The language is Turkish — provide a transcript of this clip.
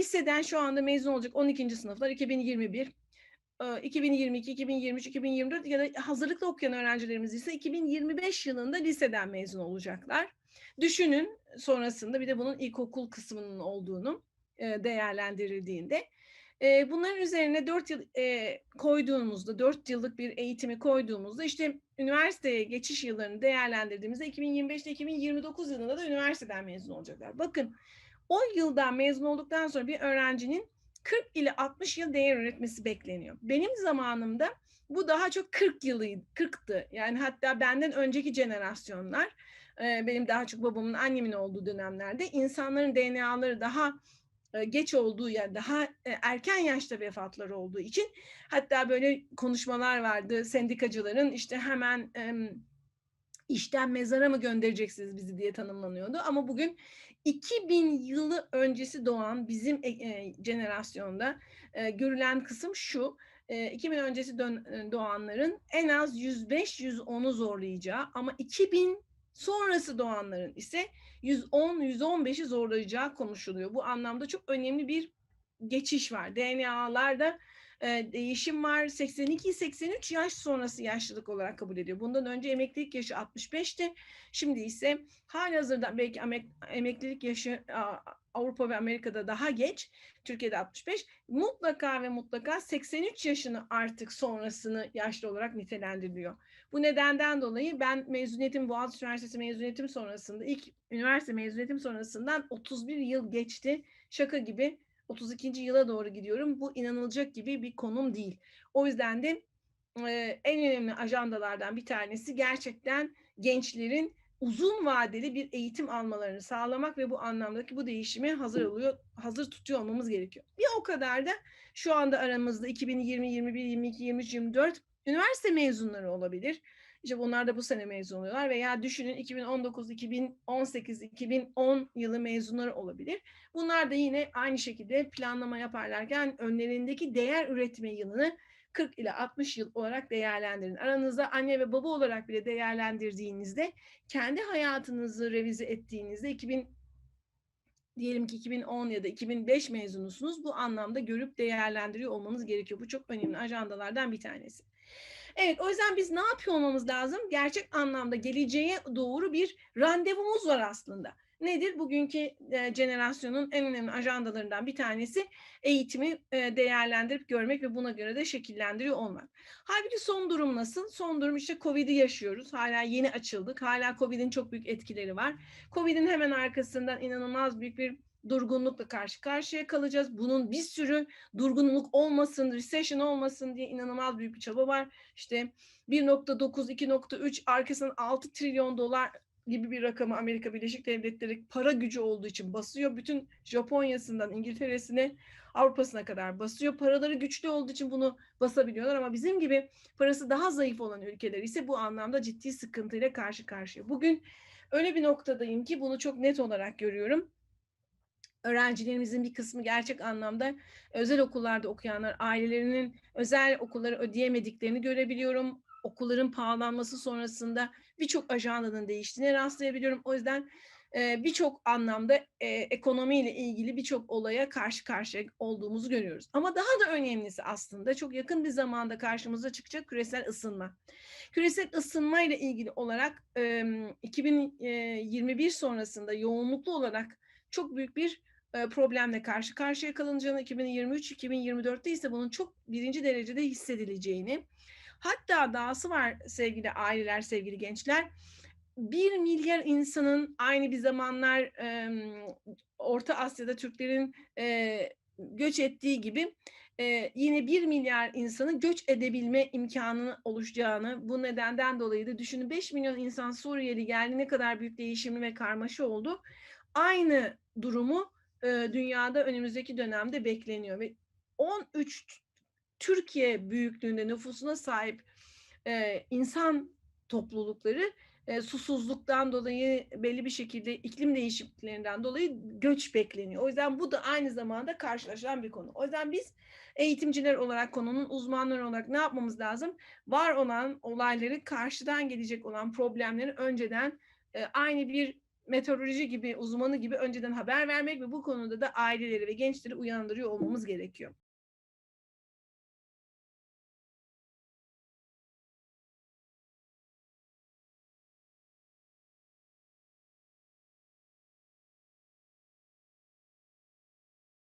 liseden şu anda mezun olacak 12. sınıflar 2021, 2022, 2023, 2024 ya da hazırlıkta okuyan öğrencilerimiz ise 2025 yılında liseden mezun olacaklar. Düşünün sonrasında bir de bunun ilkokul kısmının olduğunu e, değerlendirildiğinde. E, bunların üzerine 4 yıl e, koyduğumuzda, 4 yıllık bir eğitimi koyduğumuzda işte üniversiteye geçiş yıllarını değerlendirdiğimizde 2025'te 2029 yılında da üniversiteden mezun olacaklar. Bakın o yıldan mezun olduktan sonra bir öğrencinin 40 ile 60 yıl değer üretmesi bekleniyor. Benim zamanımda bu daha çok 40 yılı 40'tı. Yani hatta benden önceki jenerasyonlar benim daha çok babamın annemin olduğu dönemlerde insanların DNA'ları daha geç olduğu yani daha erken yaşta vefatları olduğu için hatta böyle konuşmalar vardı sendikacıların işte hemen işten mezara mı göndereceksiniz bizi diye tanımlanıyordu ama bugün 2000 yılı öncesi doğan bizim e, jenerasyonda e, görülen kısım şu. E, 2000 öncesi dön, doğanların en az 105-110'u zorlayacağı ama 2000 sonrası doğanların ise 110-115'i zorlayacağı konuşuluyor. Bu anlamda çok önemli bir geçiş var. DNA'larda e, değişim var. 82-83 yaş sonrası yaşlılık olarak kabul ediyor. Bundan önce emeklilik yaşı 65'ti. Şimdi ise hali hazırda belki emek, emeklilik yaşı Avrupa ve Amerika'da daha geç. Türkiye'de 65. Mutlaka ve mutlaka 83 yaşını artık sonrasını yaşlı olarak nitelendiriliyor. Bu nedenden dolayı ben mezuniyetim Boğaziçi Üniversitesi mezuniyetim sonrasında ilk üniversite mezuniyetim sonrasından 31 yıl geçti. Şaka gibi 32. yıla doğru gidiyorum. Bu inanılacak gibi bir konum değil. O yüzden de e, en önemli ajandalardan bir tanesi gerçekten gençlerin uzun vadeli bir eğitim almalarını sağlamak ve bu anlamdaki bu değişimi hazır oluyor, hazır tutuyor olmamız gerekiyor. Bir o kadar da şu anda aramızda 2020, 21, 22, 23, 24 üniversite mezunları olabilir. İşte bunlar da bu sene mezun oluyorlar veya düşünün 2019, 2018, 2010 yılı mezunları olabilir. Bunlar da yine aynı şekilde planlama yaparlarken önlerindeki değer üretme yılını 40 ile 60 yıl olarak değerlendirin. Aranızda anne ve baba olarak bile değerlendirdiğinizde kendi hayatınızı revize ettiğinizde 2000 diyelim ki 2010 ya da 2005 mezunusunuz. Bu anlamda görüp değerlendiriyor olmanız gerekiyor. Bu çok önemli ajandalardan bir tanesi. Evet o yüzden biz ne yapıyor olmamız lazım? Gerçek anlamda geleceğe doğru bir randevumuz var aslında. Nedir? Bugünkü e, jenerasyonun en önemli ajandalarından bir tanesi eğitimi e, değerlendirip görmek ve buna göre de şekillendiriyor olmak. Halbuki son durum nasıl? Son durum işte Covid'i yaşıyoruz. Hala yeni açıldık. Hala Covid'in çok büyük etkileri var. Covid'in hemen arkasından inanılmaz büyük bir durgunlukla karşı karşıya kalacağız. Bunun bir sürü durgunluk olmasın, recession olmasın diye inanılmaz büyük bir çaba var. İşte 1.9, 2.3 arkasından 6 trilyon dolar gibi bir rakamı Amerika Birleşik Devletleri para gücü olduğu için basıyor. Bütün Japonya'sından İngiltere'sine Avrupa'sına kadar basıyor. Paraları güçlü olduğu için bunu basabiliyorlar ama bizim gibi parası daha zayıf olan ülkeler ise bu anlamda ciddi sıkıntıyla karşı karşıya. Bugün öyle bir noktadayım ki bunu çok net olarak görüyorum öğrencilerimizin bir kısmı gerçek anlamda özel okullarda okuyanlar, ailelerinin özel okulları ödeyemediklerini görebiliyorum. Okulların pahalanması sonrasında birçok ajandanın değiştiğini rastlayabiliyorum. O yüzden e, birçok anlamda e, ekonomiyle ilgili birçok olaya karşı karşıya olduğumuzu görüyoruz. Ama daha da önemlisi aslında çok yakın bir zamanda karşımıza çıkacak küresel ısınma. Küresel ısınma ile ilgili olarak e, 2021 sonrasında yoğunluklu olarak çok büyük bir problemle karşı karşıya kalınacağını, 2023-2024'te ise bunun çok birinci derecede hissedileceğini, hatta dahası var sevgili aileler, sevgili gençler, bir milyar insanın aynı bir zamanlar e, Orta Asya'da Türklerin e, göç ettiği gibi e, yine bir milyar insanın göç edebilme imkanını oluşacağını bu nedenden dolayı da düşünün 5 milyon insan Suriyeli geldi ne kadar büyük değişimi ve karmaşa oldu. Aynı durumu dünyada önümüzdeki dönemde bekleniyor ve 13 Türkiye büyüklüğünde nüfusuna sahip e, insan toplulukları e, susuzluktan dolayı belli bir şekilde iklim değişikliklerinden dolayı göç bekleniyor. O yüzden bu da aynı zamanda karşılaşılan bir konu. O yüzden biz eğitimciler olarak konunun uzmanları olarak ne yapmamız lazım? Var olan olayları karşıdan gelecek olan problemleri önceden e, aynı bir meteoroloji gibi uzmanı gibi önceden haber vermek ve bu konuda da aileleri ve gençleri uyandırıyor olmamız gerekiyor.